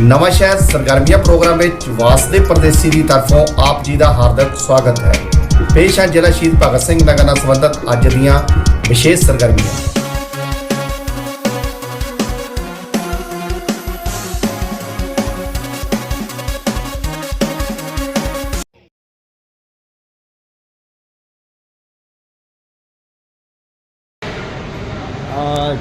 ਨਵਾਂ ਸ਼ਹਿਰ ਸਰਗਰਮੀਆਂ ਪ੍ਰੋਗਰਾਮ ਵਿੱਚ ਵਾਸਦੇ ਪਰਦੇਸੀ ਦੀ ਤਰਫੋਂ ਆਪ ਜੀ ਦਾ ਹਾਰਦਿਕ ਸਵਾਗਤ ਹੈ। ਪੇਸ਼ ਹੈ ਜ਼ਿਲ੍ਹਾ ਸ਼ਹੀਦ ਭਗਤ ਸਿੰਘ ਨਗਰ ਨਾਲ ਸੰਬੰਧਿਤ ਅੱਜ ਦੀਆਂ ਵਿਸ਼ੇਸ਼ ਸਰਗਰਮੀਆਂ।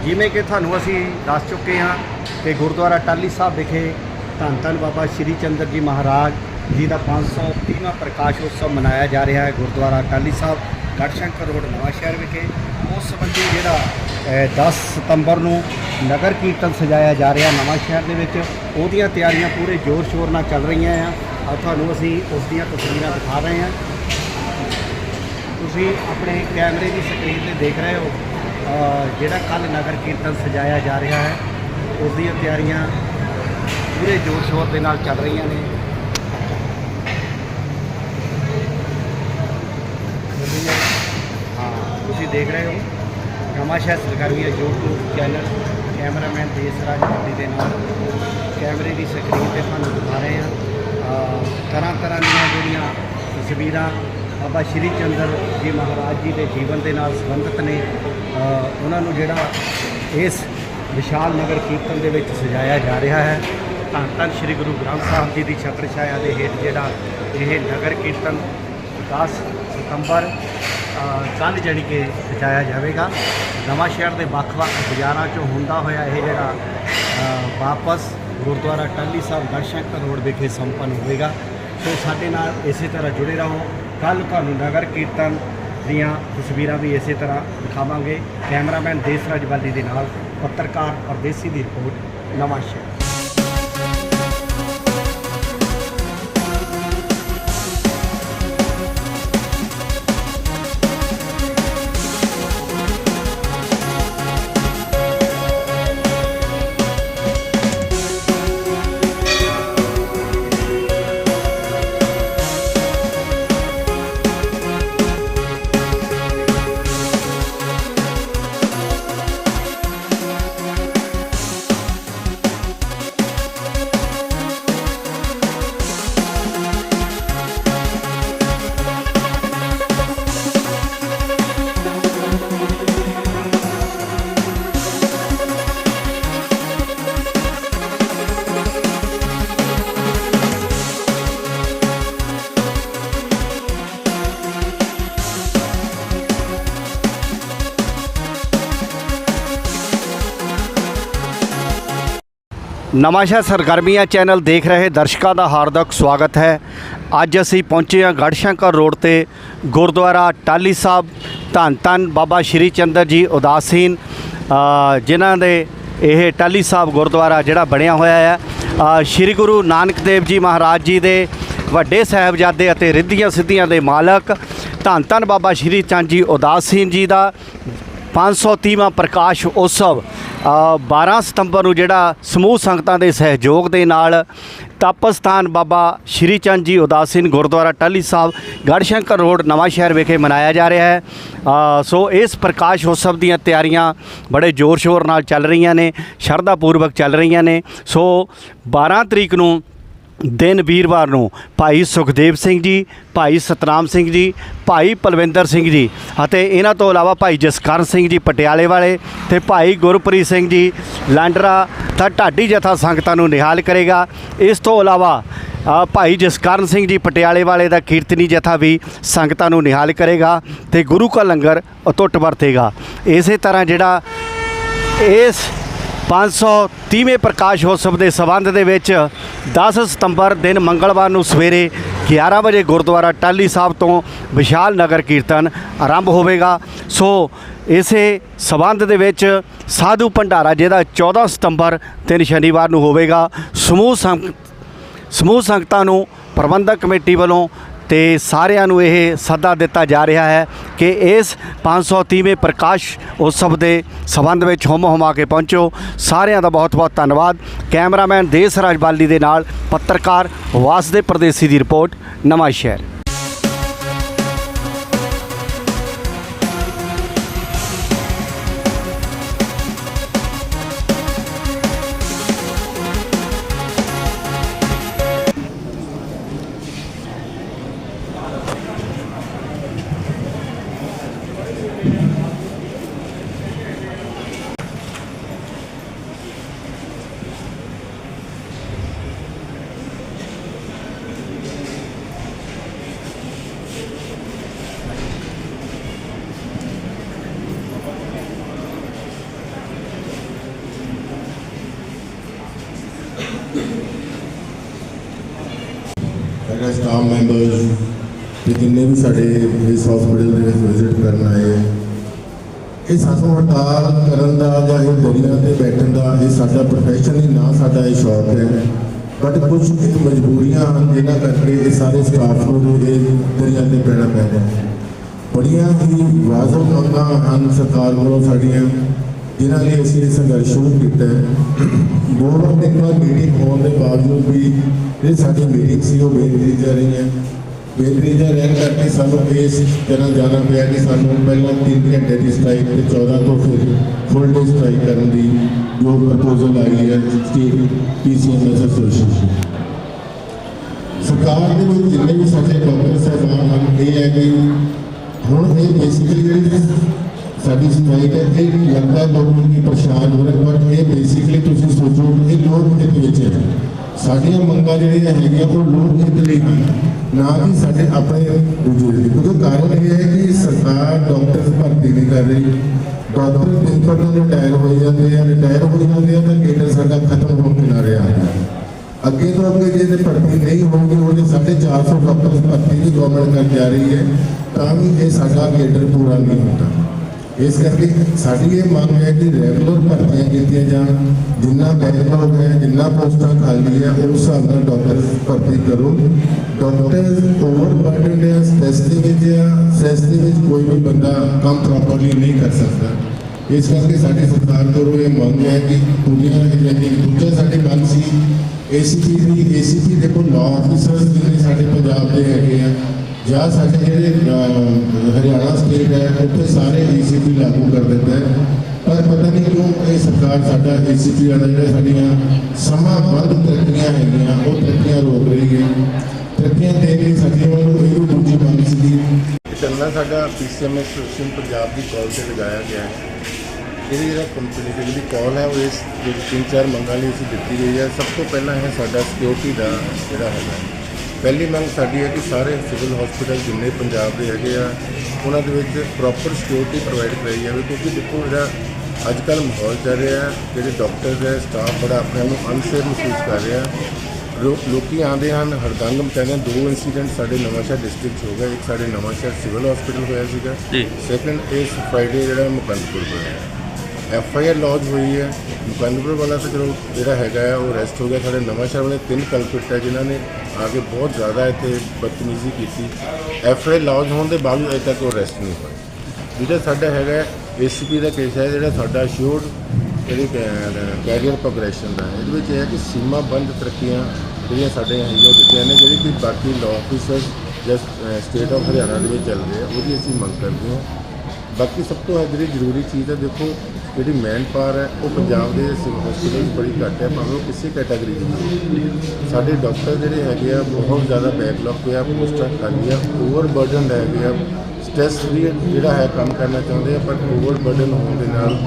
ਜਿਵੇਂ ਕਿ ਤੁਹਾਨੂੰ ਅਸੀਂ ਦੱਸ ਚੁੱਕੇ ਹਾਂ ਕਿ ਗੁਰਦੁਆਰਾ ਟਾਲੀ ਸਾਹਿਬ ਵਿਖੇ ਧੰਨ ਧੰਨ ਬਾਬਾ ਸ਼੍ਰੀ ਚੰਦਰ ਜੀ ਮਹਾਰਾਜ ਜੀ ਦਾ 530ਵਾਂ ਪ੍ਰਕਾਸ਼ ਉਤਸਵ ਮਨਾਇਆ ਜਾ ਰਿਹਾ ਹੈ ਗੁਰਦੁਆਰਾ ਅਕਾਲੀ ਸਾਹਿਬ ਗੜਸ਼ੰਕਰ ਰੋਡ ਨਵਾਂ ਸ਼ਹਿਰ ਵਿਖੇ। ਉਸ ਸੰਬੰਧੀ ਜਿਹੜਾ ਅ, 10 ਸਤੰਬਰ ਨੂੰ ਨਗਰ ਕੀਰਤਨ ਸਜਾਇਆ ਜਾ ਰਿਹਾ ਨਵਾਂ ਸ਼ਹਿਰ ਦੇ ਵਿੱਚ। ਉਹਦੀਆਂ ਤਿਆਰੀਆਂ ਪੂਰੇ ਜ਼ੋਰ ਸ਼ੋਰ ਨਾਲ ਚੱਲ ਰਹੀਆਂ ਆ। ਆ ਤੁਹਾਨੂੰ ਅਸੀਂ ਉਸ ਦੀਆਂ ਤਸਵੀਰਾਂ ਦਿਖਾ ਰਹੇ ਹਾਂ। ਤੁਸੀਂ ਆਪਣੇ ਕੈਮਰੇ ਦੀ ਸਕਰੀਨ ਤੇ ਦੇਖ ਰਹੇ ਹੋ ਜਿਹੜਾ ਕੱਲ ਨਗਰ ਕੀਰਤਨ ਸਜਾਇਆ ਜਾ ਰਿਹਾ ਹੈ। ਉਸ ਦੀਆਂ ਤਿਆਰੀਆਂ ਪੂਰੇ ਜੋਰ ਸ਼ੋਰ ਦੇ ਨਾਲ ਚੱਲ ਰਹੀਆਂ ਨੇ। ਹਾਂ, ਤੁਸੀਂ ਦੇਖ ਰਹੇ ਹੋ Nawanshahr Sarkaria YouTube channel, cameraman Desraj ਗੱਡੀ ਦੇ ਨਾਲ। ਕੈਮਰੇ ਦੀ ਸਕਰੀਨ ਤੇ ਤੁਹਾਨੂੰ ਦਿਖਾ ਰਹੇ ਹਾਂ। ਤਰ੍ਹਾਂ ਤਰ੍ਹਾਂ ਦੀਆਂ ਜਿਹੜੀਆਂ ਤਸਵੀਰਾਂ ਬਾਬਾ ਸ਼੍ਰੀ ਚੰਦਰ ਜੀ ਮਹਾਰਾਜ ਜੀ ਦੇ ਜੀਵਨ ਦੇ ਨਾਲ ਸੰਬੰਧਿਤ ਨੇ। ਉਹਨਾਂ ਨੂੰ ਜਿਹੜਾ ਇਸ ਵਿਸ਼ਾਲ ਨਗਰ ਕੀਰਤਨ ਦੇ ਵਿੱਚ ਸਜਾਇਆ ਜਾ ਰਿਹਾ ਹੈ। ਧੰਨ ਧੰਨ ਸ਼੍ਰੀ ਗੁਰੂ ਗ੍ਰੰਥ ਸਾਹਿਬ ਜੀ ਦੀ ਛਤਰ ਛਾਇਆ ਦੇ ਹੇਠ ਜਿਹੜਾ ਇਹ ਨਗਰ ਕੀਰਤਨ 10 ਸਤੰਬਰ ਕੱਲ੍ਹ ਜਾਣੀ ਕਿ ਸਜਾਇਆ ਜਾਵੇਗਾ। ਨਵਾਂ ਸ਼ਹਿਰ ਦੇ ਵੱਖ-ਵੱਖ ਬਾਜ਼ਾਰਾਂ 'ਚੋਂ ਹੁੰਦਾ ਹੋਇਆ ਇਹ ਜਿਹੜਾ ਵਾਪਸ ਗੁਰਦੁਆਰਾ ਟੱਲੀ ਸਾਹਿਬ ਦਰਸ਼ਕ ਰੋਡ ਵਿਖੇ ਸੰਪੰਨ ਹੋਵੇਗਾ। ਸੋ ਸਾਡੇ ਨਾਲ ਇਸੇ ਤਰ੍ਹਾਂ ਜੁੜੇ ਰਹੋ। ਕੱਲ ਤੁਹਾਨੂੰ ਨਗਰ ਕੀਰਤਨ ਦੀਆਂ ਤਸਵੀਰਾਂ ਵੀ ਇਸੇ ਤਰ੍ਹਾਂ ਦਿਖਾਵਾਂਗੇ। ਕੈਮਰਾਮੈਨ ਦੇਸਰਾਜ ਬਾਲੀ ਦੇ ਨਾਲ ਪੱਤਰਕਾਰ ਪਰਦੇਸੀ ਦੀ ਰਿਪੋਰਟ ਨਵਾਂ ਸ਼ਹਿਰ। ਨਵਾਂਸ਼ਹਿਰ ਸਰਗਰਮੀਆਂ ਚੈਨਲ ਦੇਖ ਰਹੇ ਦਰਸ਼ਕਾਂ ਦਾ ਹਾਰਦਿਕ ਸਵਾਗਤ ਹੈ। ਅੱਜ ਅਸੀਂ ਪਹੁੰਚੇ ਹਾਂ ਗੜਸ਼ੰਕਰ ਰੋਡ ਤੇ ਗੁਰਦੁਆਰਾ ਟਾਲੀ ਸਾਹਿਬ। ਧੰਨ ਧੰਨ ਬਾਬਾ ਸ਼੍ਰੀ ਚੰਦਰ ਜੀ ਉਦਾਸੀਨ ਜਿਨ੍ਹਾਂ ਦੇ ਇਹ ਟਾਲੀ ਸਾਹਿਬ ਗੁਰਦੁਆਰਾ ਜਿਹੜਾ ਬਣਿਆ ਹੋਇਆ ਹੈ। ਸ਼੍ਰੀ ਗੁਰੂ ਨਾਨਕ ਦੇਵ ਜੀ ਮਹਾਰਾਜ ਜੀ ਦੇ ਵੱਡੇ ਸਾਹਿਬਜ਼ਾਦੇ ਅਤੇ ਰਿੱਧੀਆਂ ਸਿੱਧੀਆਂ ਦੇ ਮਾਲਕ। ਧੰਨ ਧੰਨ ਬਾਬਾ ਸ਼੍ਰੀ ਚੰਦ ਜੀ ਉਦਾਸੀਨ ਜੀ ਦਾ। 530ਵਾਂ ਪ੍ਰਕਾਸ਼ ਉਤਸਵ। 12 ਸਤੰਬਰ ਨੂੰ ਜਿਹੜਾ ਸਮੂਹ ਸੰਗਤਾਂ ਦੇ ਸਹਿਯੋਗ ਦੇ ਨਾਲ ਤਪਸਥਾਨ ਬਾਬਾ ਸ਼੍ਰੀ ਚੰਦ ਜੀ ਉਦਾਸੀਨ ਗੁਰਦੁਆਰਾ ਟੱਲੀ ਸਾਹਿਬ, ਗੜਸ਼ੰਕਰ ਰੋਡ, ਨਵਾਂ ਸ਼ਹਿਰ ਵਿਖੇ ਮਨਾਇਆ ਜਾ ਰਿਹਾ ਹੈ। ਸੋ ਇਸ ਪ੍ਰਕਾਸ਼ ਉਤਸਵ ਦੀਆਂ ਤਿਆਰੀਆਂ ਬੜੇ ਜ਼ੋਰ ਸ਼ੋਰ ਨਾਲ ਚੱਲ ਰਹੀਆਂ ਨੇ, ਸ਼ਰਧਾ ਪੂਰਵਕ ਚੱਲ ਰਹੀਆਂ ਨੇ। ਸੋ 12 ਤਰੀਕ ਨੂੰ ਦਿਨ ਵੀਰਵਾਰ ਨੂੰ ਭਾਈ ਸੁਖਦੇਵ ਸਿੰਘ ਜੀ ਭਾਈ ਸਤਨਾਮ ਸਿੰਘ ਜੀ ਭਾਈ ਪਲਵਿੰਦਰ ਸਿੰਘ ਜੀ ਅਤੇ ਇਹਨਾਂ ਤੋਂ ਇਲਾਵਾ ਭਾਈ ਜਸਕਰਨ ਸਿੰਘ ਜੀ ਪਟਿਆਲੇ ਵਾਲੇ ਤੇ ਭਾਈ ਗੁਰਪ੍ਰੀਤ ਸਿੰਘ ਜੀ ਲਾਂਡਰਾ ਤਾਂ ਢਾਡੀ ਜਥਾ ਸੰਗਤਾਂ ਨੂੰ ਨਿਹਾਲ ਕਰੇਗਾ। ਇਸ ਤੋਂ ਇਲਾਵਾ ਅ, ਭਾਈ ਜਸਕਰਨ ਸਿੰਘ ਜੀ ਪਟਿਆਲੇ ਵਾਲੇ ਦਾ ਕੀਰਤਨੀ ਜਥਾ ਵੀ ਸੰਗਤਾਂ ਨੂੰ ਨਿਹਾਲ ਕਰੇਗਾ ਤੇ ਗੁਰੂ ਕਾ ਲੰਗਰ ਅਟੁੱਟ ਵਰਤੇਗਾ। ਇਸੇ ਤਰ੍ਹਾਂ ਜਿਹੜਾ ਇਸ 530ਵੇਂ ਪ੍ਰਕਾਸ਼ ਉਤਸਵ ਦੇ ਸਬੰਧ ਦੇ ਵਿੱਚ 10 ਸਤੰਬਰ ਦਿਨ ਮੰਗਲਵਾਰ ਨੂੰ ਸਵੇਰੇ 11 ਵਜੇ ਗੁਰਦੁਆਰਾ ਟਾਲੀ ਸਾਹਿਬ ਤੋਂ ਵਿਸ਼ਾਲ ਨਗਰ ਕੀਰਤਨ ਆਰੰਭ ਹੋਵੇਗਾ। ਸੋ ਇਸੇ ਸਬੰਧ ਦੇ ਵਿੱਚ ਸਾਧੂ ਭੰਡਾਰਾ, ਜਿਹਦਾ 14 ਸਤੰਬਰ ਦਿਨ ਸ਼ਨੀਵਾਰ ਨੂੰ ਹੋਵੇਗਾ, ਸਮੂਹ ਸੰਗ, ਸਮੂਹ ਸੰਗਤਾਂ ਨੂੰ ਪ੍ਰਬੰਧਕ ਕਮੇਟੀ ਵੱਲੋਂ ਤੇ ਸਾਰਿਆਂ ਨੂੰ ਇਹ ਸੱਦਾ ਦਿੱਤਾ ਜਾ ਰਿਹਾ ਹੈ ਕਿ ਇਸ 530ਵੇਂ ਪ੍ਰਕਾਸ਼ ਉਤਸਵ ਦੇ ਸਬੰਧ ਵਿੱਚ ਹੁਮ ਹੁਮਾ ਕੇ ਪਹੁੰਚੋ। ਸਾਰਿਆਂ ਦਾ ਬਹੁਤ ਬਹੁਤ ਧੰਨਵਾਦ। ਕੈਮਰਾਮੈਨ ਦੇਸਰਾਜ ਬਾਲੀ ਦੇ ਨਾਲ ਪੱਤਰਕਾਰ ਵਾਸਦੇ ਪ੍ਰਦੇਸੀ ਦੀ ਰਿਪੋਰਟ ਨਵਾਂ ਸ਼ਹਿਰ ਸਟਾਫ ਮੈਂਬਰਸ ਤੇ ਜਿੰਨੇ ਵੀ ਸਾਡੇ ਇਸ ਹਸਪੀਟਲ ਦੇ ਵਿੱਚ ਵਿਜ਼ਿਟ ਕਰਨ ਆਏ ਹੈ ਇਹ ਸਾਨੂੰ ਹੜਤਾਲ ਕਰਨ ਦਾ ਜਾਂ ਇਹ ਦੁਨੀਆ ਤੇ ਬੈਠਣ ਦਾ ਇਹ ਸਾਡਾ ਪ੍ਰੋਫੈਸ਼ਨ ਹੀ ਨਾ ਸਾਡਾ ਇਹ ਸ਼ੌਕ ਹੈ। ਬਟ ਕੁਝ ਇਹ ਮਜਬੂਰੀਆਂ ਹਨ ਜਿਹਨਾਂ ਕਰਕੇ ਇਹ ਸਾਰੇ ਸਟਾਫ ਨੂੰ ਇਹ ਦੁਨੀਆ ਤੇ ਪੈਣਾ ਪੈ ਰਿਹਾ ਹੈ। ਬੜੀਆਂ ਹੀ ਵਾਜਬ ਮੰਗਾਂ ਹਨ ਸਰਕਾਰ ਵੱਲੋਂ ਸਾਡੀਆਂ, ਜਿਨ੍ਹਾਂ ਲਈ ਅਸੀਂ ਸੰਘਰਸ਼ ਸ਼ੁਰੂ ਕੀਤਾ ਹੈ। ਦੋ ਵਾਰ ਤਿੰਨ ਮੀਟਿੰਗ ਹੋਣ ਦੇ ਬਾਵਜੂਦ ਵੀ ਇਹ ਸਾਡੀ ਮੀਟਿੰਗ ਸੀ ਉਹ ਬੇਨਤੀ ਜਾ ਰਹੀ ਹੈ ਬੇਨਤੀ ਜਾ ਰਹਿਣ ਕਰਕੇ ਸਾਨੂੰ ਇਸ ਤਰ੍ਹਾਂ ਜਾਣਾ ਪਿਆ ਕਿ ਸਾਨੂੰ ਪਹਿਲਾਂ 3 ਘੰਟੇ ਦੀ ਸਟ੍ਰਾਈਕ ਤੇ 14 ਤੋਂ ਫਿਰ ਫੁੱਲ ਡੇ ਸਟ੍ਰਾਈਕ ਕਰਨ ਦੀ ਜੋ ਪ੍ਰਪੋਜ਼ਲ ਆਈ ਹੈ ਸਟੇਟ ਪੀਸੀਐਮਐਸ ਐਸੋਸੀਏਸ਼ਨ ਸਰਕਾਰ ਦੇ ਵਿੱਚ ਜਿੰਨੇ ਵੀ ਸਾਡੇ ਡਾਕਟਰ ਸਾਹਿਬਾਨ ਹਨ ਇਹ ਹੈ ਕਿ ਹੁਣ ਇਹ ਬੇਸਿਕਲੀ ਜਿਹੜੀ ਸਾਡੀ ਸਟ੍ਰਾਈਕ ਹੈ ਇਹ ਲੱਗਦਾ ਲੋਕ ਕਿ ਪਰੇਸ਼ਾਨ ਹੋ ਰਹੇ ਬਟ ਇਹ ਬੇਸਿਕਲੀ ਤੁਸੀਂ ਸੋਚੋ ਕਿ ਇਹ ਲੋਕ ਹਿੱਤ ਵਿੱਚ ਹੈ ਸਾਡੀਆਂ ਮੰਗਾਂ ਜਿਹੜੀਆਂ ਹੈਗੀਆਂ, ਉਹ ਲੋਕ ਹਿੱਤ ਲਈ ਹਨ ਨਾ ਕਿ ਸਾਡੇ ਆਪਣੇ ਵਜੂਦ ਲਈ। ਕਿਉਂਕਿ ਕਾਰਨ ਇਹ ਹੈ ਕਿ ਸਰਕਾਰ ਡਾਕਟਰ ਭਰਤੀ ਨਹੀਂ ਕਰ ਰਹੀ। ਡਾਕਟਰ ਦਿਨ ਪਰ ਦਿਨ ਰਿਟਾਇਰ ਹੋ ਜਾਂਦੇ ਆ ਰਿਟਾਇਰ ਹੋ ਜਾਂਦੇ ਆ, ਤਾਂ ਕੇਡਰ ਸਾਡਾ ਖਤਮ ਹੋਣ ਕਿਨਾਰੇ ਆ ਰਿਹਾ ਹੈ ਅੱਗੇ ਤੋਂ ਅੱਗੇ ਜੇ ਤੇ ਭਰਤੀ ਨਹੀਂ ਹੋਊਗੀ ਉਹਦੇ 450 ਡਾਕਟਰ ਭਰਤੀ ਵੀ ਗਵਰਨਮੈਂਟ ਕਰ ਜਾ ਰਹੀ ਹੈ, ਤਾਂ ਵੀ ਇਹ ਸਾਡਾ ਕੇਡਰ ਪੂਰਾ ਨਹੀਂ ਹੁੰਦਾ। ਇਸ ਕਰਕੇ ਸਾਡੀ ਇਹ ਮੰਗ ਹੈ ਕਿ ਰੈਗੂਲਰ ਭਰਤੀਆਂ ਕੀਤੀਆਂ ਜਾਣ, ਜਿੰਨਾ ਬੈਕਲੌਗ ਹੈ, ਜਿੰਨਾ ਪੋਸਟਾਂ ਖਾਲੀ ਹੈ, ਉਸ ਹਿਸਾਬ ਨਾਲ ਡਾਕਟਰ ਭਰਤੀ ਕਰੋ। ਡਾਕਟਰ ਓਵਰ ਬਰਡਨ ਹੈ ਸਟ੍ਰੈਸ ਦੇ ਵਿੱਚ ਹੈ ਸਟ੍ਰੈਸ ਦੇ ਵਿੱਚ ਕੋਈ ਵੀ ਬੰਦਾ ਕੰਮ ਪ੍ਰੋਪਰਲੀ ਨਹੀਂ ਕਰ ਸਕਦਾ। ਇਸ ਕਰਕੇ ਸਾਡੀ ਸਰਕਾਰ ਕੋਲੋਂ ਇਹ ਮੰਗ ਹੈ ਕਿ ਦੁਨੀਆ ਜਿਹੜੀ ਦੂਜਾ ਸਾਡੇ ਕੰਮ ਸੀ। ਏਸੀਪੀ ਦੀ ਏਸੀਪੀ ਦੇ ਕੋਲ ਲਾਅ ਆਫੀਸਰਸ ਜਿਹੜੇ ਸਾਡੇ ਪੰਜਾਬ ਦੇ ਹੈਗੇ ਆ ਜਾਂ ਸਾਡੇ ਜਿਹੜੇ ਹਰਿਆਣਾ ਸਟੇਟ ਹੈ, ਉੱਥੇ ਸਾਰੇ ਏਸੀਪੀ ਲਾਗੂ ਕਰ ਦਿੱਤਾ ਹੈ। ਪਰ ਪਤਾ ਨਹੀਂ ਕਿਉਂ ਇਹ ਸਰਕਾਰ ਸਾਡਾ ਏਸੀਪੀ ਵਾਲਾ ਜਿਹੜਾ ਸਾਡੀਆਂ ਸਮਾਬੱਧ ਤਰੱਕੀਆਂ ਹੈਗੀਆਂ, ਉਹ ਤਰੱਕੀਆਂ ਰੋਕ ਰਹੀ ਹੈ। ਤਰੱਕੀਆਂ ਦੇ ਲਈ ਸਾਡੀਆਂ ਵੱਲੋਂ ਇਹ ਵੀ ਦੂਜੀ ਮੰਗ ਸੀ ਚੱਲਣਾ ਸਾਡਾ ਪੀਸੀਐਮਐਸ ਐਸੋਸੀਏਸ਼ਨ ਪੰਜਾਬ ਦੀ ਕਾਲ ਤੇ ਲਗਾਇਆ ਗਿਆ ਹੈ। ਇਹਦੀ ਜਿਹੜਾ ਕੰਪਨੀ ਦੀ ਜਿਹੜੀ ਕਾਲ ਹੈ, ਉਹ ਇਸ ਜਿਹੜੀ ਤਿੰਨ ਚਾਰ ਮੰਗਾਂ ਲਈ ਅਸੀਂ ਦਿੱਤੀ ਗਈ ਹੈ। ਸਭ ਤੋਂ ਪਹਿਲਾਂ ਹੈ ਸਾਡਾ ਸਿਕਿਉਰਿਟੀ ਦਾ ਜਿਹੜਾ ਹੈਗਾ ਪਹਿਲੀ ਮੰਗ ਸਾਡੀ ਹੈ ਕਿ ਸਾਰੇ ਸਿਵਲ ਹਸਪੀਟਲ ਜਿੰਨੇ ਪੰਜਾਬ ਦੇ ਹੈਗੇ ਆ ਉਹਨਾਂ ਦੇ ਵਿੱਚ ਪ੍ਰੋਪਰ ਸਿਕਿਉਰਿਟੀ ਪ੍ਰੋਵਾਈਡ ਕਰਾਈ ਜਾਵੇ ਕਿਉਂਕਿ ਦੇਖੋ ਜਿਹੜਾ ਅੱਜ ਕੱਲ੍ਹ ਮਾਹੌਲ ਚੱਲ ਰਿਹਾ ਹੈ ਜਿਹੜੇ ਡਾਕਟਰ ਹੈ ਸਟਾਫ ਬੜਾ ਆਪਣੇ ਆਪ ਨੂੰ ਅਨਸੇਫ ਮਹਿਸੂਸ ਕਰ ਰਿਹਾ ਲੋਕੀ ਆਉਂਦੇ ਹਨ ਹਰਦੰਗ ਮਚਾਉਂਦੇ ਦੋ ਇਨਸੀਡੈਂਟ ਸਾਡੇ ਨਵਾਂਸ਼ਹਿਰ ਡਿਸਟ੍ਰਿਕਟ ਹੋ ਗਿਆ ਇੱਕ ਸਾਡੇ ਨਵਾਂਸ਼ਹਿਰ ਸਿਵਲ ਹਸਪੀਟਲ ਹੋਇਆ ਸੀਗਾ। ਸੈਕੰਡ ਇਸ ਫਰਾਈਡੇ ਜਿਹੜਾ ਮੁਕੰਦਪੁਰ ਹੋਇਆ ਐਫ ਆਈ ਆਰ ਲੌਜ ਹੋਈ ਹੈ ਮੁਕੰਦਪੁਰ ਵਾਲਾ ਤਾਂ ਜਿਹੜਾ ਹੈਗਾ ਉਹ ਅਰੈਸਟ ਹੋ ਗਿਆ। ਸਾਡੇ ਨਵਾਂਸ਼ਹਿਰ ਵਾਲੇ ਤਿੰਨ ਕਲਪਿਟ ਹੈ ਜਿਨ੍ਹਾਂ ਨੇ ਆ ਕੇ ਬਹੁਤ ਜ਼ਿਆਦਾ ਇੱਥੇ ਬਦਤਮੀਜ਼ੀ ਕੀਤੀ ਐਫ ਆਈ ਆਰ ਲੌਜ ਹੋਣ ਦੇ ਬਾਵਜੂਦ ਅਜੇ ਤੱਕ ਉਹ ਅਰੈਸਟ ਨਹੀਂ ਹੋਏ ਜਿਹੜਾ ਸਾਡਾ ਹੈਗਾ ਏਸੀਪੀ ਦਾ ਕੇਸ ਹੈ ਜਿਹੜਾ ਸਾਡਾ ਅਸ਼ੋਰਡ ਜਿਹੜੀ ਕੈਰੀਅਰ ਪ੍ਰੋਗਰੈਸ਼ਨ ਦਾ ਇਹਦੇ ਵਿੱਚ ਇਹ ਹੈ ਕਿ ਸੀਮਾ ਬੰਦ ਤਰੱਕੀਆਂ ਜਿਹੜੀਆਂ ਸਾਡੇ ਹੈਗੀਆਂ ਦਿੱਤੀਆਂ ਨੇ ਜਿਹੜੀ ਕਿ ਬਾਕੀ ਲਾਅ ਆਫੀਸਰ ਜਾਂ ਸਟੇਟ ਆਫ ਹਰਿਆਣਾ ਦੇ ਵਿੱਚ ਚੱਲ ਰਹੇ ਆ ਉਹਦੀ ਅਸੀਂ ਮੰਗ ਕਰਦੇ ਹਾਂ ਬਾਕੀ ਸਭ ਤੋਂ ਜਿਹੜੀ ਜ਼ਰੂਰੀ ਚੀਜ਼ ਹੈ ਦੇਖੋ ਜਿਹੜੀ ਮੈਨ ਪਾਵਰ ਹੈ, ਉਹ ਪੰਜਾਬ ਦੇ ਸਿਵਲ ਹਸਪੀਟਲ 'ਚ ਬੜੀ ਘੱਟ ਹੈ, ਭਾਵੇਂ ਉਹ ਕਿਸੇ ਕੈਟਾਗਰੀ ਦੀ ਹੋਵੇ। ਸਾਡੇ ਡਾਕਟਰ ਜਿਹੜੇ ਹੈਗੇ ਆ, ਬਹੁਤ ਜ਼ਿਆਦਾ ਬੈਕਲੌਗ ਪਿਆ ਪੋਸਟਾਂ ਖਾਲੀ ਆ ਓਵਰ ਹੈਗੇ ਆ। ਸਟ੍ਰੈਸ ਵੀ ਜਿਹੜਾ ਹੈ, ਕੰਮ ਕਰਨਾ ਚਾਹੁੰਦੇ ਆ, ਪਰ ਓਵਰਬਰਡਨ ਹੋਣ ਦੇ ਨਾਲ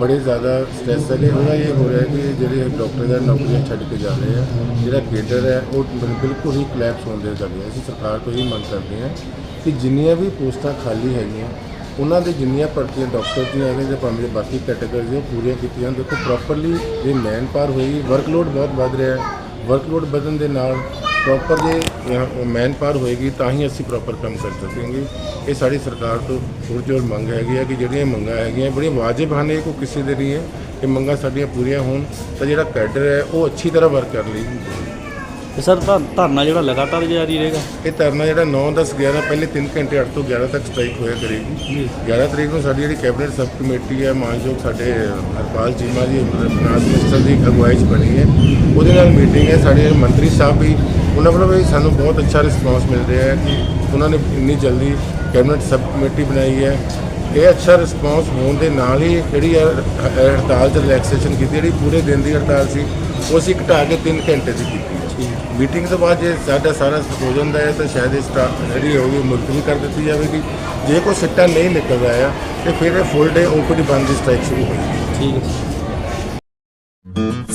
ਬੜੇ ਜ਼ਿਆਦਾ ਸਟ੍ਰੈਸ ਹੈਗੇ। ਉਹਦਾ ਇਹ ਹੋ ਰਿਹਾ ਕਿ ਜਿਹੜੇ ਡਾਕਟਰ ਦਾ ਨੌਕਰੀਆਂ ਛੱਡ ਕੇ ਜਾ ਰਹੇ ਆ, ਜਿਹੜਾ ਕੇਡਰ ਹੈ, ਉਹ ਬਿਲ- ਬਿਲਕੁਲ ਹੀ ਕਲੈਪਸ ਹੋਣ ਦੇ ਚੱਲ ਰਿਹਾ ਅਸੀਂ ਸਰਕਾਰ ਤੋਂ ਇਹ ਮੰਗ ਕਰਦੇ ਹਾਂ ਕਿ ਜਿੰਨੀਆਂ ਵੀ ਪੋਸਟਾਂ ਖਾਲੀ ਹੈਗੀਆਂ ਉਹਨਾਂ ਦੇ ਜਿੰਨੀਆਂ ਭਰਤੀਆਂ ਡਾਕਟਰ ਦੀਆਂ ਹੈਗੀਆਂ ਜਾਂ ਭਾਵੇਂ ਬਾਕੀ ਕੈਟਾਗਰੀਜ਼ ਦੀਆਂ ਪੂਰੀਆਂ ਕੀਤੀਆਂ ਦੇਖੋ ਪ੍ਰੋਪਰਲੀ ਜੇ ਮੈਨ ਪਾਵਰ ਹੋਈ ਵਰਕਲੋਡ ਬਹੁਤ ਵੱਧ ਰਿਹਾ ਹੈ। ਵਰਕਲੋਡ ਵਧਣ ਦੇ ਨਾਲ ਪ੍ਰੋਪਰ ਜੇ ਮੈਨ ਪਾਵਰ ਹੋਏਗੀ, ਤਾਂ ਹੀ ਅਸੀਂ ਪ੍ਰੋਪਰ ਕੰਮ ਕਰ ਸਕਾਂਗੇ ਇਹ ਸਾਡੀ ਸਰਕਾਰ ਤੋਂ ਪੁਰਜੋਰ ਮੰਗ ਹੈਗੀ ਹੈ ਕਿ ਜਿਹੜੀਆਂ ਮੰਗਾਂ ਹੈਗੀਆਂ ਬੜੀਆਂ ਵਾਜਬ ਹਨ, ਇਹ ਕੋਈ ਕਿਸੇ ਦੇ ਨਹੀਂ ਹੈ। ਇਹ ਮੰਗਾਂ ਸਾਡੀਆਂ ਪੂਰੀਆਂ ਹੋਣ ਤਾਂ ਜਿਹੜਾ ਕੈਡਰ ਹੈ, ਉਹ ਅੱਛੀ ਤਰ੍ਹਾਂ ਵਰਕ ਕਰ ਲਈ। ਤੇ ਸਰ ਧਰ- ਧਰਨਾ ਜਿਹੜਾ ਲਗਾਤਾਰ ਜਾਰੀ ਰਹੇਗਾ? ਇਹ ਧਰਨਾ ਜਿਹੜਾ 9 10 11 ਪਹਿਲੇ 3 ਘੰਟੇ 8 ਤੋਂ 11 ਤੱਕ ਸਟ੍ਰਾਈਕ ਹੋਇਆ ਕਰੇਗੀ 11 ਤਰੀਕ ਨੂੰ ਸਾਡੀ ਜਿਹੜੀ ਕੈਬਨਿਟ ਸਬ ਕਮੇਟੀ ਹੈ ਮਾਨਯੋਗ ਸਾਡੇ ਹਰਪਾਲ ਚੀਮਾ ਜੀ ਫਾਈਨਾਂਸ ਮਿਨਿਸਟਰ ਦੀ ਅਗਵਾਈ 'ਚ ਬਣੀ ਹੈ। ਉਹਦੇ ਨਾਲ ਮੀਟਿੰਗ ਹੈ ਸਾਡੇ ਮੰਤਰੀ ਸਾਹਿਬ ਵੀ ਉਹਨਾਂ ਵੱਲੋਂ ਵੀ ਸਾਨੂੰ ਬਹੁਤ ਅੱਛਾ ਰਿਸਪਾਂਸ ਮਿਲ ਰਿਹਾ ਹੈ ਕਿ ਉਹਨਾਂ ਨੇ ਇੰਨੀ ਜਲਦੀ ਕੈਬਨਿਟ ਸਬ ਕਮੇਟੀ ਬਣਾਈ ਹੈ। ਇਹ ਅੱਛਾ ਰਿਸਪਾਂਸ ਹੋਣ ਦੇ ਨਾਲ ਹੀ ਜਿਹੜੀ ਹੈ ਹ- ਹੜਤਾਲ 'ਚ ਰਿਲੈਕਸੇਸ਼ਨ ਕੀਤੀ ਜਿਹੜੀ ਪੂਰੇ ਦਿਨ ਦੀ ਹੜਤਾਲ ਸੀ ਉਹ ਅਸੀਂ ਘਟਾ ਕੇ 3 ਘੰਟੇ ਦੀ ਕੀਤੀ। ਮੀਟਿੰਗ ਤੋਂ ਬਾਅਦ ਜੇ ਸਾਡਾ ਸਾਰਾ ਹੋ ਜਾਂਦਾ ਹੈ, ਤਾਂ ਸ਼ਾਇਦ ਇਹ ਸਟਾਰਟ ਜਿਹੜੀ ਹੋਗੀ ਮੁਲਤਵੀ ਕਰ ਦਿੱਤੀ ਜਾਵੇਗੀ। ਜੇ ਕੋਈ ਸਿੱਟਾ ਨਹੀਂ ਨਿਕਲ ਆਇਆ ਤੇ ਫਿਰ ਇਹ ਫੁੱਲ ਡੇ ਓਪੀਡੀ ਬੰਦ ਦੀ ਸਟ੍ਰਾਈਕ ਸ਼ੁਰੂ ਹੋਏਗੀ ਠੀਕ ਹੈ